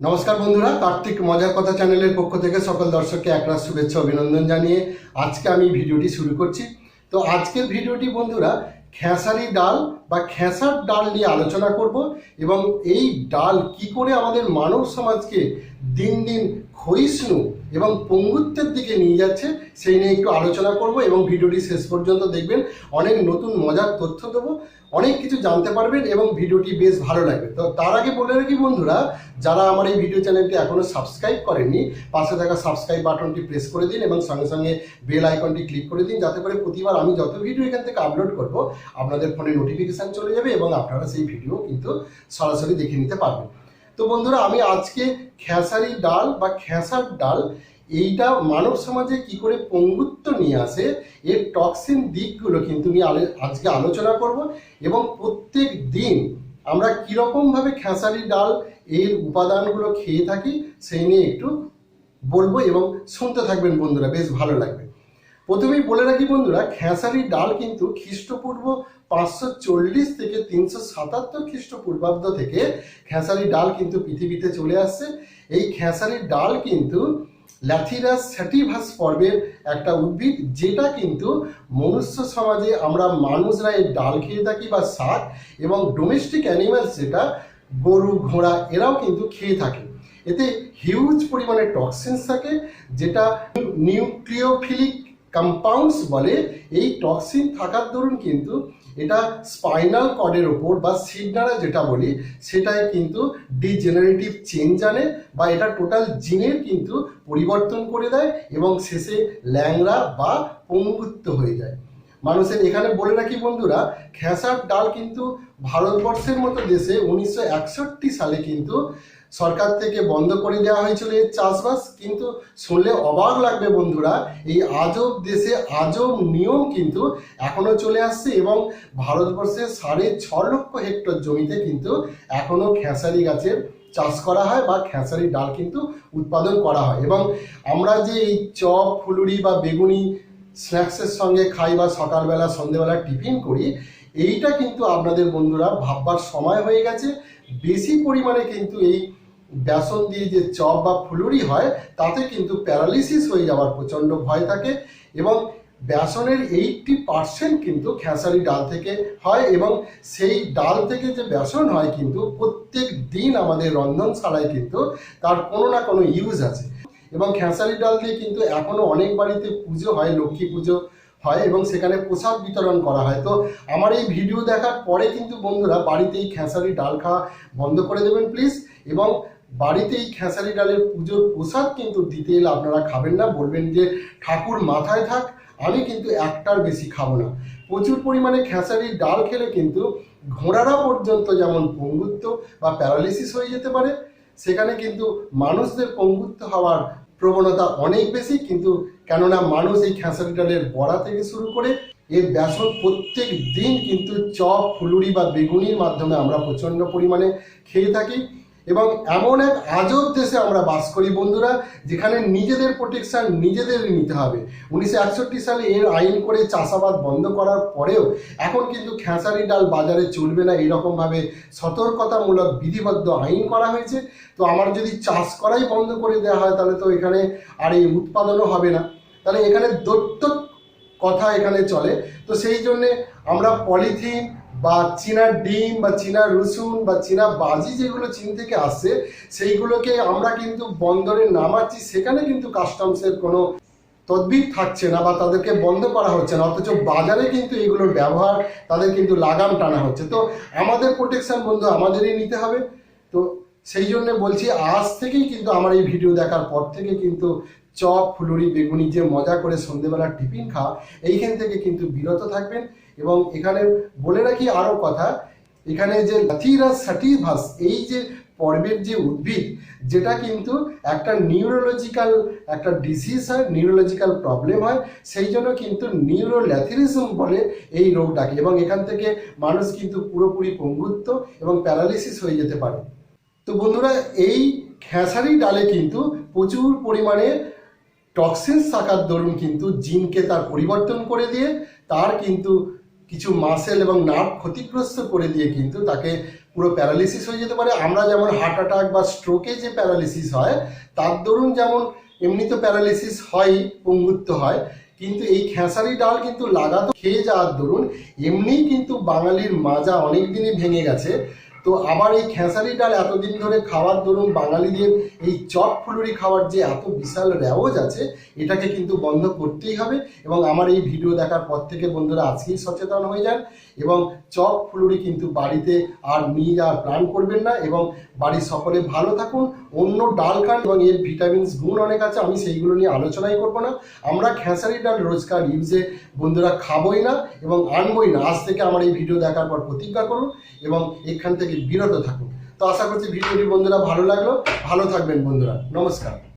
নমস্কার বন্ধুরা, কার্তিক মজার কথা চ্যানেলের পক্ষ থেকে সকল দর্শককে একরাশ শুভেচ্ছা অভিনন্দন জানিয়ে আজকে আমি ভিডিওটি শুরু করছি। তো আজকের ভিডিওটি বন্ধুরা, খেসারি ডাল বা খেসার ডাল নিয়ে আলোচনা করব এবং এই ডাল কি করে আমাদের মানব সমাজকে দিন দিন ক্ষয়িষ্ণু এবং পঙ্গুত্বের দিকে নিয়ে যাচ্ছে, সেই নিয়ে একটু আলোচনা করব এবং ভিডিওটি শেষ পর্যন্ত দেখবেন। অনেক নতুন মজার তথ্য দেবো, অনেক কিছু জানতে পারবেন এবং ভিডিওটি বেশ ভালো লাগবে। তো তার আগে বলে রাখি বন্ধুরা, যারা আমার এই ভিডিও চ্যানেলটি এখনও সাবস্ক্রাইব করেননি, পাশে থাকা সাবস্ক্রাইব বাটনটি প্রেস করে দিন এবং সঙ্গে সঙ্গে বেল আইকনটি ক্লিক করে দিন, যাতে করে প্রতিবার আমি যত ভিডিও এখান থেকে আপলোড করব, আপনাদের ফোনে নোটিফিকেশান চলে যাবে এবং আপনারা সেই ভিডিও কিন্তু সরাসরি দেখে নিতে পারবেন। তো বন্ধুরা, আমি আজকে খেসারি ডাল বা খেসার ডাল, এইটা মানব সমাজে কি করে পঙ্গুত্ব নিয়ে আসে, এর টক্সিন দিকগুলো কিন্তু নিয়ে আজকে আলোচনা করব এবং প্রত্যেক দিন আমরা কীরকমভাবে খেসারি ডাল, এর উপাদানগুলো খেয়ে থাকি, সেই নিয়ে একটু বলব এবং শুনতে থাকবেন বন্ধুরা, বেশ ভালো লাগবে। প্রথমেই বলে রাখি বন্ধুরা, খেসারি ডাল কিন্তু খ্রিস্টপূর্ব পাঁচশো চল্লিশ থেকে তিনশো সাতাত্তর খ্রিস্টপূর্বাব্দ থেকে খেসারি ডাল কিন্তু পৃথিবীতে চলে আসছে। এই খেসারি ডাল কিন্তু ল্যাথিরাস স্যাটিভাস পর্বের একটা উদ্ভিদ, যেটা কিন্তু মনুষ্য সমাজে আমরা মানুষরা এই ডাল খেয়ে থাকি বা শাক এবং ডোমেস্টিক অ্যানিমালস যেটা, গরু, ঘোড়া, এরাও কিন্তু খেয়ে থাকে। এতে হিউজ পরিমাণে টক্সিনস থাকে, যেটা নিউক্লিওফিলিক কম্পাউন্ডস বলে এই টক্সিন থাকার দরুন কিন্তু এটা স্পাইনাল কর্ডের ওপর বা সিডনারা যেটা বলি, সেটায় কিন্তু ডিজেনারেটিভ চেঞ্জ আনে বা এটা টোটাল জিনের কিন্তু পরিবর্তন করে দেয় এবং শেষে ল্যাংরা বা পঙ্গুত্ব হয়ে যায়। মানুষের এখানে বলে রাখি বন্ধুরা, খেসার ডাল কিন্তু ভারতবর্ষের মতো দেশে উনিশশো একষট্টি সালে কিন্তু সরকার থেকে বন্ধ করে দেওয়া হয়েছিল এর চাষবাস। কিন্তু শুনলে অবাক লাগবে বন্ধুরা, এই আজব দেশে আজব নিয়ম কিন্তু এখনও চলে আসছে এবং ভারতবর্ষের সাড়ে ছ লক্ষ হেক্টর জমিতে কিন্তু এখনও খেসারি গাছের চাষ করা হয় বা খেসারি ডাল কিন্তু উৎপাদন করা হয়। এবং আমরা যে এই চপ, ফুলুরি বা বেগুনি স্ন্যাক্সের সঙ্গে খাই বা সকালবেলা, সন্ধেবেলা টিফিন করি, এইটা কিন্তু আপনাদের বন্ধুরা ভাববার সময় হয়ে গেছে। বেশি পরিমাণে কিন্তু এই বেসন দিয়ে যে চপ বা ফুলুরি হয়, তাতে কিন্তু প্যারালিসিস হয়ে যাওয়ার প্রচণ্ড ভয় থাকে এবং বেসনের এইটটি পার্সেন্ট কিন্তু খেসারি ডাল থেকে হয় এবং সেই ডাল থেকে যে বেসন হয় কিন্তু প্রত্যেক দিন আমাদের রন্ধনশালায় কিন্তু তার কোনো না কোনো ইউজ আছে। এবং খেসারি ডাল দিয়ে কিন্তু এখনও অনেক বাড়িতে পুজো হয়, লক্ষ্মী পুজো হয় এবং সেখানে প্রসাদ বিতরণ করা হয়। তো আমার এই ভিডিও দেখার পরে কিন্তু বন্ধুরা বাড়িতেই খেসারি ডাল খাওয়া বন্ধ করে দেবেন প্লিজ এবং বাড়িতেই খেসারি ডালের পুজোর প্রসাদ কিন্তু দিতে এলে আপনারা খাবেন না। বলবেন যে, ঠাকুর মাথায় থাক, আমি কিন্তু একটার বেশি খাব না। প্রচুর পরিমাণে খেসারি ডাল খেলে কিন্তু ঘোড়ারা পর্যন্ত যেমন পঙ্গুত্ব বা প্যারালিসিস হয়ে যেতে পারে, সেখানে কিন্তু মানুষদের পঙ্গুত্ব হওয়ার প্রবণতা অনেক বেশি, কিন্তু কেননা মানুষ এই খেসারি ডালের বড়া থেকে শুরু করে এর ব্যাসন প্রত্যেক দিন কিন্তু চপ, ফুলুরি বা বেগুনির মাধ্যমে আমরা প্রচণ্ড পরিমাণে খেয়ে থাকি। এবং এমন এক আজব দেশে আমরা বাস করি বন্ধুরা, যেখানে নিজেদের প্রোটেকশন নিজেদেরই নিতে হবে। উনিশশো একষট্টি সালে এর আইন করে চাষাবাদ বন্ধ করার পরেও এখন কিন্তু খেসারি ডাল বাজারে চলবে না। এরকমভাবে সতর্কতামূলক বিধিবদ্ধ আইন করা হয়েছে। তো আমার যদি চাষ করাই বন্ধ করে দেওয়া হয়, তাহলে তো এখানে আর এই উৎপাদনও হবে না। তাহলে এখানে দৈত্য কথা এখানে চলে। তো সেই জন্যে আমরা পলিথিন বা চীনা ডিম বা চীনা রসুন বা চীনা বাজি যেগুলো চীন থেকে আসে, সেইগুলোকে আমরা কিন্তু বন্দরে নামাচ্ছি। সেখানে কিন্তু কাস্টমসের কোনো তদবির থাকছে না বা তাদেরকে বন্ধ করা হচ্ছে না। অথচ বাজারে কিন্তু এগুলোর ব্যবহার, তাদের কিন্তু লাগাম টানা হচ্ছে। তো আমাদের প্রোটেকশন বন্ধু আমাদেরই নিতে হবে। তো সেই জন্য বলছি আজ থেকেই কিন্তু আমার এই ভিডিও দেখার পর থেকে কিন্তু চপ, ফুলুরি, বেগুনি যে মজা করে সন্ধেবেলা টিফিন খাওয়া, এইখান থেকে কিন্তু বিরত থাকবেন। এবং এখানে বলে রাখি আরও কথা, এখানে যে লাথিরা স্যাটিভাস এই যে পর্বের যে উদ্ভিদ, যেটা কিন্তু একটা নিউরোলজিক্যাল একটা ডিজিজ হয়, নিউরোলজিক্যাল প্রবলেম হয়, সেই জন্য কিন্তু নিউরোল্যাথিরিজম বলে এই রোগটাকে। এবং এখান থেকে মানুষ কিন্তু পুরোপুরি পঙ্গুত্ব এবং প্যারালিসিস হয়ে যেতে পারে। তো বন্ধুরা, এই খেসারি ডালে কিন্তু প্রচুর পরিমাণে টক্সিনস থাকার দরুন কিন্তু জিনকে তার পরিবর্তন করে দিয়ে তার কিন্তু কিছু মাসেল এবং নার্ভ ক্ষতিগ্রস্ত করে দিয়ে কিন্তু তাকে পুরো প্যারালিসিস হয়ে যেতে পারে। আমরা যেমন হার্ট অ্যাটাক বা স্ট্রোকে যে প্যারালিসিস হয়, তার দরুন যেমন এমনি তো প্যারালিসিস হয়, পঙ্গুত্ব হয়, কিন্তু এই খেসারি ডাল কিন্তু লাগাতো খেয়ে যাওয়ার দরুন এমনিই কিন্তু বাঙালির মাজা অনেক দিনই ভেঙে গেছে। তো আবার এই খেসারি ডাল এতদিন ধরে খাওয়ার দরুন বাঙালিদের এই চট ফুলুরি খাওয়ার যে এত বিশাল রেওয়াজ আছে, এটাকে কিন্তু বন্ধ করতেই হবে এবং আমার এই ভিডিও দেখার পর থেকে বন্ধুরা আজকেই সচেতন হয়ে যান এবং চপ ফুলুরি কিন্তু বাড়িতে আর নিয়ে যাওয়ার প্ল্যান করবেন না এবং বাড়ির সকলে ভালো থাকুন। অন্য ডাল খান এবং এর ভিটামিনস গুণ অনেক আছে, আমি সেইগুলো নিয়ে আলোচনাই করব না। আমরা খেসারি ডাল রোজকার ইউজে বন্ধুরা খাবোই না এবং আনবই না। আজ থেকে আমার এই ভিডিও দেখার পর প্রতিজ্ঞা করুন এবং এখান থেকে বিরত থাকুন। তো আশা করছি ভিডিওটি বন্ধুরা ভালো লাগল। ভালো থাকবেন বন্ধুরা। নমস্কার।